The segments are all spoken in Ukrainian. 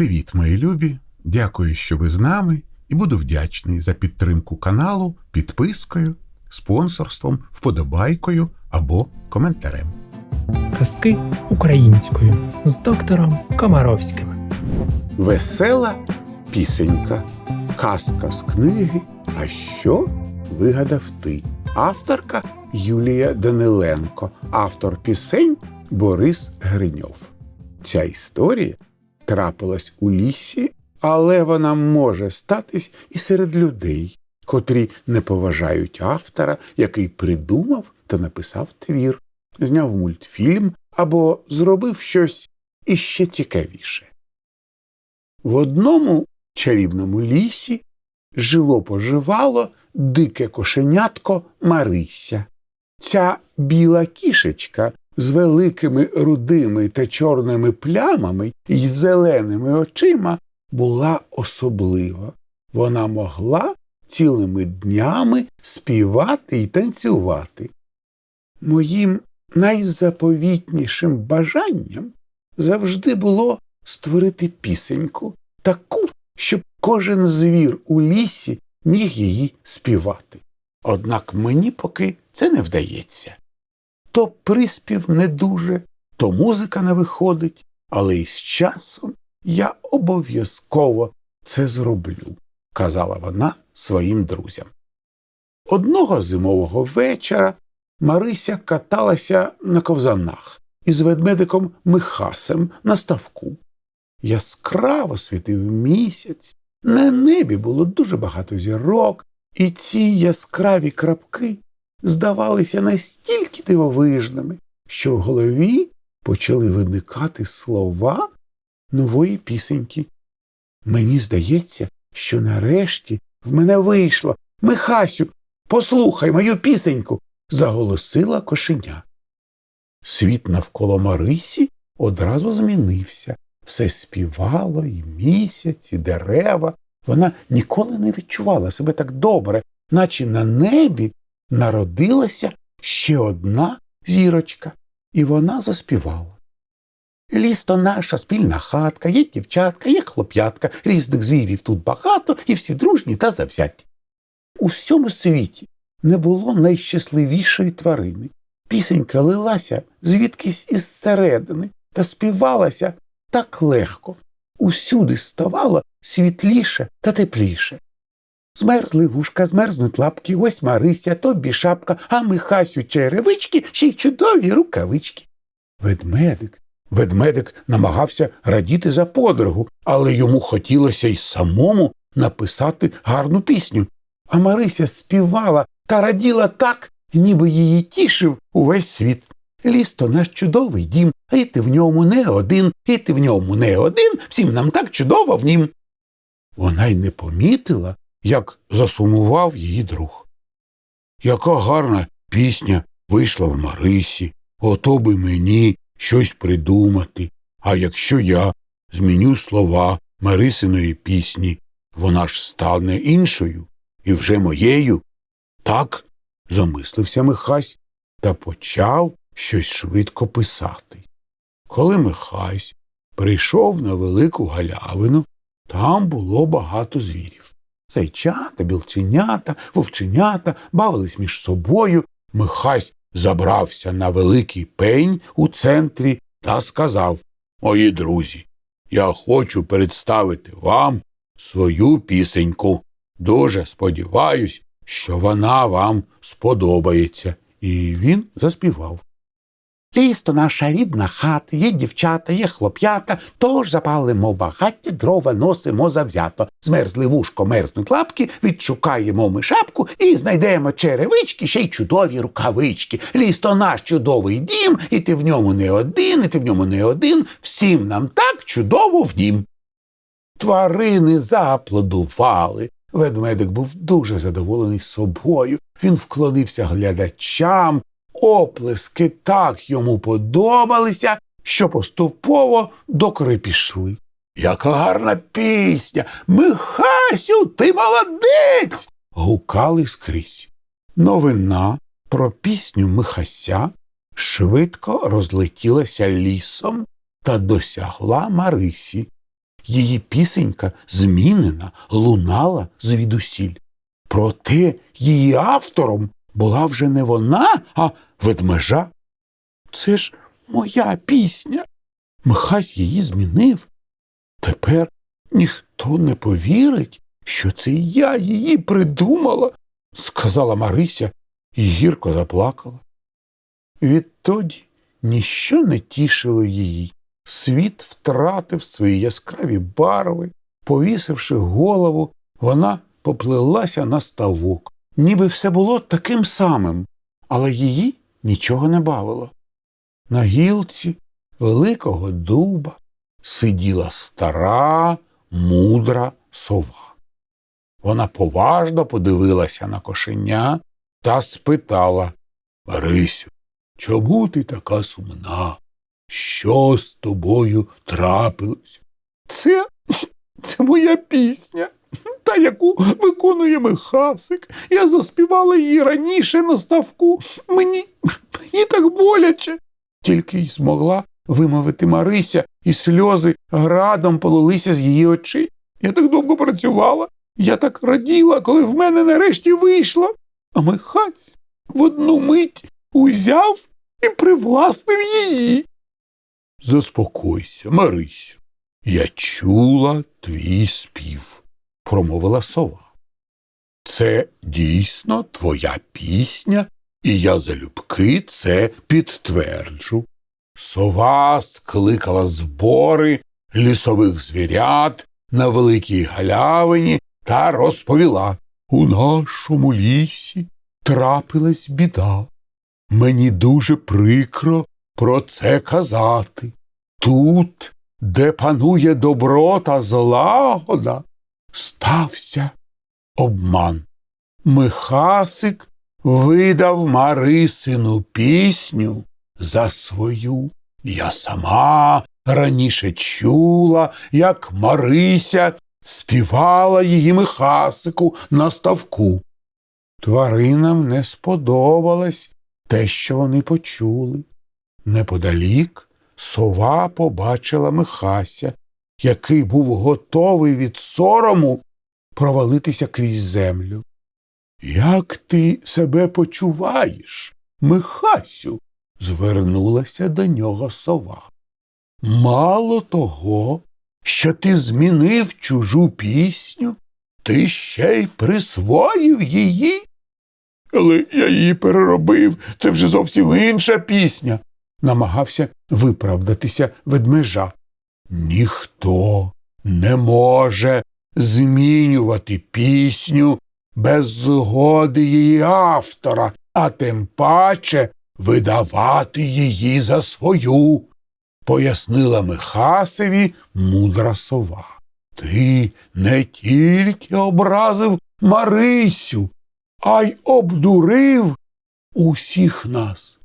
Привіт, мої любі! Дякую, що ви з нами, і буду вдячний за підтримку каналу підпискою, спонсорством, вподобайкою або коментарем. Казки українською з доктором Комаровським. Весела пісенька, казка з книги. А що вигадав ти? Авторка Юлія Даниленко, автор пісень Борис Гриньов. Ця історія трапилась у лісі, але вона може статись і серед людей, котрі не поважають автора, який придумав та написав твір, зняв мультфільм або зробив щось іще цікавіше. В одному чарівному лісі жило поживало дике кошенятко Марися. Ця біла кішечка з великими рудими та чорними плямами й зеленими очима була особлива. Вона могла цілими днями співати й танцювати. Моїм найзаповітнішим бажанням завжди було створити пісеньку, таку, щоб кожен звір у лісі міг її співати. Однак мені поки це не вдається. То приспів не дуже, то музика не виходить, але із часом я обов'язково це зроблю, казала вона своїм друзям. Одного зимового вечора Марися каталася на ковзанах із ведмедиком Михасем на ставку. Яскраво світив місяць, на небі було дуже багато зірок, і ці яскраві крапки здавалися настільки дивовижними, що в голові почали виникати слова нової пісеньки. Мені здається, що нарешті в мене вийшло. Михасю, послухай мою пісеньку, заголосила кошеня. Світ навколо Марисі одразу змінився. Все співало, і місяць, і дерева. Вона ніколи не відчувала себе так добре, наче на небі народилася ще одна зірочка, і вона заспівала. Ліс то наша спільна хатка, є дівчатка, є хлоп'ятка, різних звірів тут багато, і всі дружні та завзяті. У всьому світі не було найщасливішої тварини. Пісенька лилася звідкись із середини та співалася так легко, усюди ставало світліше та тепліше. Змерзли вушка, змерзнуть лапки, ось Марися, тобі шапка, а Михасю черевички, ще й чудові рукавички. Ведмедик. Ведмедик намагався радіти за подругу, але йому хотілося й самому написати гарну пісню. А Марися співала та раділа так, ніби її тішив увесь світ. Ліс то наш чудовий дім, й ти в ньому не один, і ти в ньому не один, всім нам так чудово в нім. Вона й не помітила, як засумував її друг. Яка гарна пісня вийшла в Марисі, ото би мені щось придумати. А якщо я зміню слова Марисиної пісні, вона ж стане іншою і вже моєю. Так, замислився Михась та почав щось швидко писати. Коли Михась прийшов на велику галявину, там було багато звірів. Зайчата, білченята, вовченята бавились між собою. Михась забрався на великий пень у центрі та сказав Мої друзі, я хочу представити вам свою пісеньку. Дуже сподіваюсь, що вона вам сподобається. І він заспівав. Ліс то наша рідна хата, є дівчата, є хлоп'ята, тож запалимо багаття, дрова носимо завзято. Змерзли вушко, мерзнуть лапки, відшукаємо ми шапку і знайдемо черевички, ще й чудові рукавички. Ліс то наш чудовий дім, і ти в ньому не один, і ти в ньому не один. Всім нам так чудово в дім. Тварини зааплодували. Ведмедик був дуже задоволений собою. Він вклонився глядачам. Оплески так йому подобалися, що поступово докори пішли. Яка гарна пісня! Михасю, ти молодець. гукали скрізь. Новина про пісню Михася швидко розлетілася лісом та досягла Марисі. її пісенька змінена, лунала звідусіль. Проте її автором була вже не вона, а ведмежа. Це ж моя пісня. Михась її змінив. Тепер ніхто не повірить, що це я її придумала, сказала Марися і гірко заплакала. Відтоді ніщо не тішило її. Світ втратив свої яскраві барви, повісивши голову, вона поплилася на ставок, ніби все було таким самим, але її нічого не бавило. На гілці великого дуба сиділа стара, мудра сова. Вона поважно подивилася на кошеня та спитала Марисю, чому ти така сумна? Що з тобою трапилось? Це моя пісня, та яку виконує Михасик. Я заспівала її раніше на ставку. Мені, мені так боляче. Тільки й змогла вимовити Марися, і сльози градом полилися з її очей. Я так довго працювала, я так раділа, коли в мене нарешті вийшло. А Михась в одну мить узяв і привласнив її. Заспокойся, Марисю. Я чула твій спів, промовила сова. Це дійсно твоя пісня, і я залюбки це підтверджу. Сова скликала збори лісових звірят на великій галявині та розповіла у нашому лісі трапилась біда. Мені дуже прикро про це казати. Тут, де панує добро та злагода, стався обман. Михасик видав Марисину пісню за свою. Я сама раніше чула, як Марися співала її Михасику на ставку. Тваринам не сподобалось те, що вони почули. Неподалік сова побачила Михася, який був готовий від сорому провалитися крізь землю. Як ти себе почуваєш, Михасю? звернулася до нього сова. Мало того, що ти змінив чужу пісню, ти ще й присвоїв її. Але я її переробив, це вже зовсім інша пісня, намагався виправдатися ведмежа. Ніхто не може змінювати пісню без згоди її автора, а тим паче видавати її за свою, пояснила Михасеві мудра сова. Ти не тільки образив Марисю, а й обдурив усіх нас.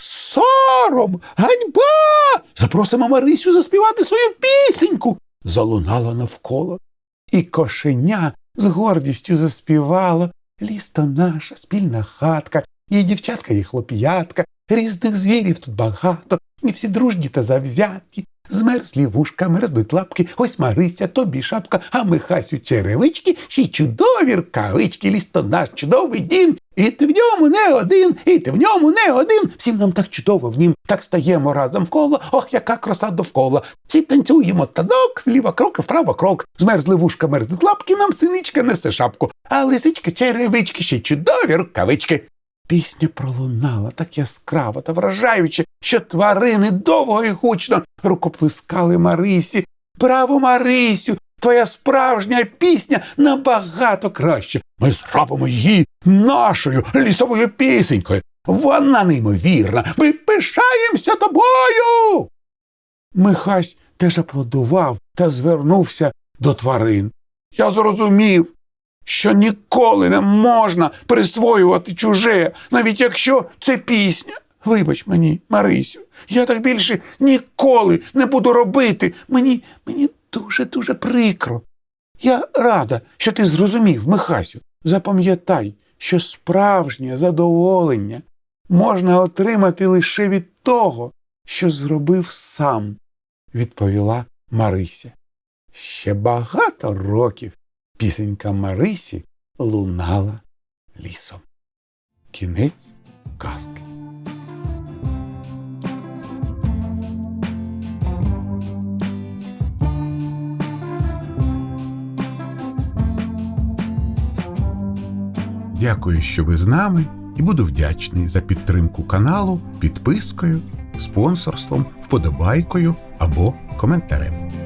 Сором, ганьба! Запросимо Марисю заспівати свою пісеньку. залунало навколо. І кошеня з гордістю заспівало Ліс то наша спільна хатка, є дівчатка, є хлоп'ятка, різних звірів тут багато, і всі дружні та завзяті. Змерзлі вушка, мерзнуть лапки, ось Марися, тобі шапка, а Михасю черевички, ще чудові рукавички, ліс то наш чудовий дім, і ти в ньому не один, і ти в ньому не один. Всім нам так чудово в нім, так стаємо разом вколо, ох, яка краса довкола. Всі танцюємо танок, вліво крок, вправо крок. Змерзли вушка, мерзнуть лапки, нам синичка несе шапку, а лисичка черевички, ще чудові рукавички. Пісня пролунала так яскраво та вражаюче, що тварини довго і гучно рукоплескали Марисі. Браво, Марисю! Твоя справжня пісня набагато краще. Ми зробимо її нашою лісовою пісенькою. Вона неймовірна. Ми пишаємося тобою. Михась теж аплодував та звернувся до тварин. Я зрозумів, що ніколи не можна присвоювати чуже, навіть якщо це пісня. Вибач мені, Марисю, я так більше ніколи не буду робити. Мені, мені дуже-дуже прикро. Я рада, що ти зрозумів, Михасю. Запам'ятай, що справжнє задоволення можна отримати лише від того, що зробив сам, відповіла Марися. Ще багато років пісенька Марисі лунала лісом. Кінець казки. Дякую, що ви з нами, і буду вдячний за підтримку каналу підпискою, спонсорством, вподобайкою або коментарем.